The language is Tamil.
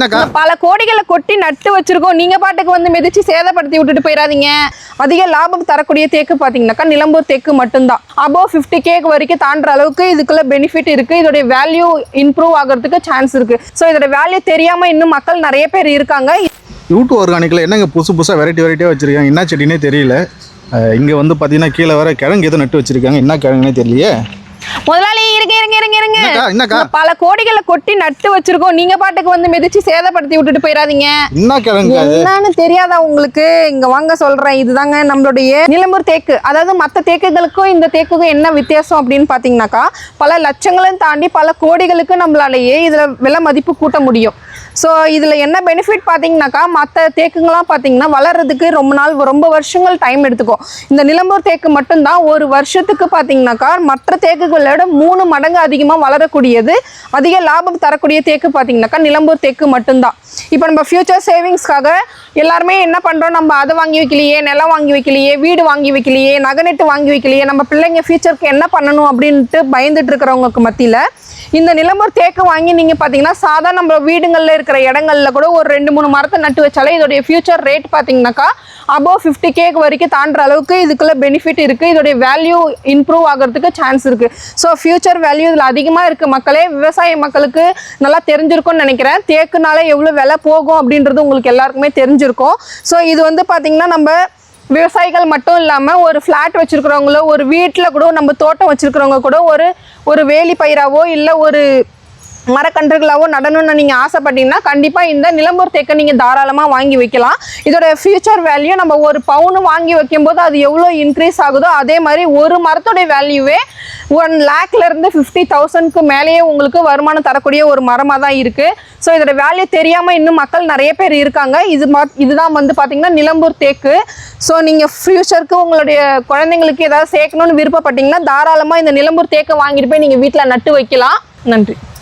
பல கோடிகளை கொட்டி நட்டு வச்சிருக்கோம். நீங்க பாட்டுக்கு வந்து மிதிச்சு சேதப்படுத்தி விட்டுட்டு போயிடாதீங்க அதிக லாபம் தரக்கூடிய தேக்கு பாத்தீங்கன்னாக்கா நிலம்பூர் தேக்கு மட்டும்தான். அபோவ் ஃபிஃப்டி கேக் வரைக்கும் தாண்டுற அளவுக்கு இதுக்குள்ள பெனிஃபிட் இருக்கு. இதோடைய வேல்யூ இம்ப்ரூவ் ஆகிறதுக்கு சான்ஸ் இருக்கு. ஸோ இதோட வேல்யூ தெரியாம இன்னும் மக்கள் நிறைய பேர் இருக்காங்க. யூடியூப் ஆர்கானிக்கில் என்னங்க புதுசு புதுசாக வெரைட்டி வெரைட்டியாக வச்சுருக்காங்க? என்ன செடினே தெரியல. இங்கே வந்து பார்த்தீங்கன்னா கீழே வர கிழங்கு எதுவும் நட்டு வச்சுருக்காங்க. என்ன கிழங்குனே தெரியலையே. முதலாளி இருங்க இருங்க இருங்க இருங்க. பல கோடிகளை கொட்டி நட்டு வச்சிருக்கோம். நீங்க பாட்டுக்கு வந்து மிதிச்சு சேதப்படுத்தி விட்டுட்டு போயிடாதீங்க என்னன்னு தெரியாதா உங்களுக்கு? இங்க வாங்க சொல்றேன். இதுதாங்க நம்மளுடைய நிலம்பூர் தேக்கு. அதாவது மற்ற தேக்குகளுக்கும் இந்த தேக்குக்கும் என்ன வித்தியாசம் அப்படின்னு பாத்தீங்கன்னாக்கா பல லட்சங்களையும் தாண்டி பல கோடிகளுக்கு நம்மளாலேயே இதுல விலை மதிப்பு கூட்ட முடியும். ஸோ இதில் என்ன பெனிஃபிட் பார்த்தீங்கன்னாக்கா மற்ற தேக்குங்களாம் பார்த்தீங்கன்னா வளர்றதுக்கு ரொம்ப நாள் ரொம்ப வருஷங்கள் டைம் எடுத்துக்கும். இந்த நிலம்பூர் தேக்கு மட்டும்தான் ஒரு வருஷத்துக்கு பார்த்தீங்கன்னாக்கா மற்ற தேக்குகளோட மூணு மடங்கு அதிகமாக வளரக்கூடியது அதிக லாபம் தரக்கூடிய தேக்கு பார்த்தீங்கன்னாக்கா நிலம்பூர் தேக்கு மட்டும்தான். இப்போ நம்ம ஃப்யூச்சர் சேவிங்ஸ்க்காக எல்லாருமே என்ன பண்ணுறோம் நம்ம அதை வாங்கி வைக்கலையே நிலம் வாங்கி வைக்கலையே வீடு வாங்கி வைக்கலையே நகநெட்டு வாங்கி வைக்கலையே நம்ம பிள்ளைங்க ஃபியூச்சருக்கு என்ன பண்ணணும் அப்படின்ட்டு பயந்துட்டு இருக்கிறவங்களுக்கு மத்தியில் இந்த நிலம்பூர் தேக்கு வாங்கி நீங்கள் பார்த்தீங்கன்னா சாதா நம்ம வீடுங்களில் இருக்கிற இடங்கள்ல கூட ஒரு ரெண்டு மூணு மரத்தை நட்டு வச்சாலே இதோடைய ஃபியூச்சர் ரேட் பார்த்தீங்கன்னாக்கா அபோவ் ஃபிஃப்டி கேக் வரைக்கும் தாண்டுற அளவுக்கு இதுக்குள்ள பெனிஃபிட் இருக்குது இதோடைய வேல்யூ இம்ப்ரூவ் ஆகிறதுக்கு சான்ஸ் இருக்குது ஸோ ஃபியூச்சர் வேல்யூ இதில் அதிகமாக இருக்குது மக்களே. விவசாய மக்களுக்கு நல்லா தெரிஞ்சிருக்கும்னு நினைக்கிறேன். தேக்குனால எவ்வளோ விலை போகும் அப்படின்றது உங்களுக்கு எல்லாருக்குமே தெரிஞ்சிருக்கும். ஸோ இது வந்து பார்த்திங்கன்னா நம்ம விவசாயிகள் மட்டும் இல்லாமல் ஒரு ஃப்ளாட் வச்சுருக்கிறவங்களோ ஒரு வீட்டில் கூட நம்ம தோட்டம் வச்சுருக்கிறவங்க கூட ஒரு ஒரு வேலி பயிராவோ இல்லை ஒரு மரக்கன்றுகளாகவும் நடணும்னு நீங்கள் ஆசைப்பட்டீங்கன்னா கண்டிப்பாக இந்த நிலம்பூர் தேக்கை நீங்கள் தாராளமாக வாங்கி வைக்கலாம். இதோட ஃபியூச்சர் வேல்யூ நம்ம ஒரு பவுனு வாங்கி வைக்கும்போது அது எவ்வளோ இன்க்ரீஸ் ஆகுதோ அதே மாதிரி ஒரு மரத்தோடைய வேல்யூவே ஒன் லேக்லேருந்து ஃபிஃப்டி தௌசண்ட்க்கு மேலேயே உங்களுக்கு வருமானம் தரக்கூடிய ஒரு மரமாக தான் இருக்குது ஸோ இதோட வேல்யூ தெரியாமல் இன்னும் மக்கள் நிறைய பேர் இருக்காங்க. இது மா இதுதான் வந்து பார்த்திங்கன்னா நிலம்பூர் தேக்கு. ஸோ நீங்கள் ஃப்யூச்சருக்கு உங்களுடைய குழந்தைங்களுக்கு ஏதாவது சேர்க்கணும்னு விருப்பப்பட்டீங்கன்னா தாராளமாக இந்த நிலம்பூர் தேக்கை வாங்கிட்டு போய் நீங்கள் வீட்டில் நட்டு வைக்கலாம். நன்றி.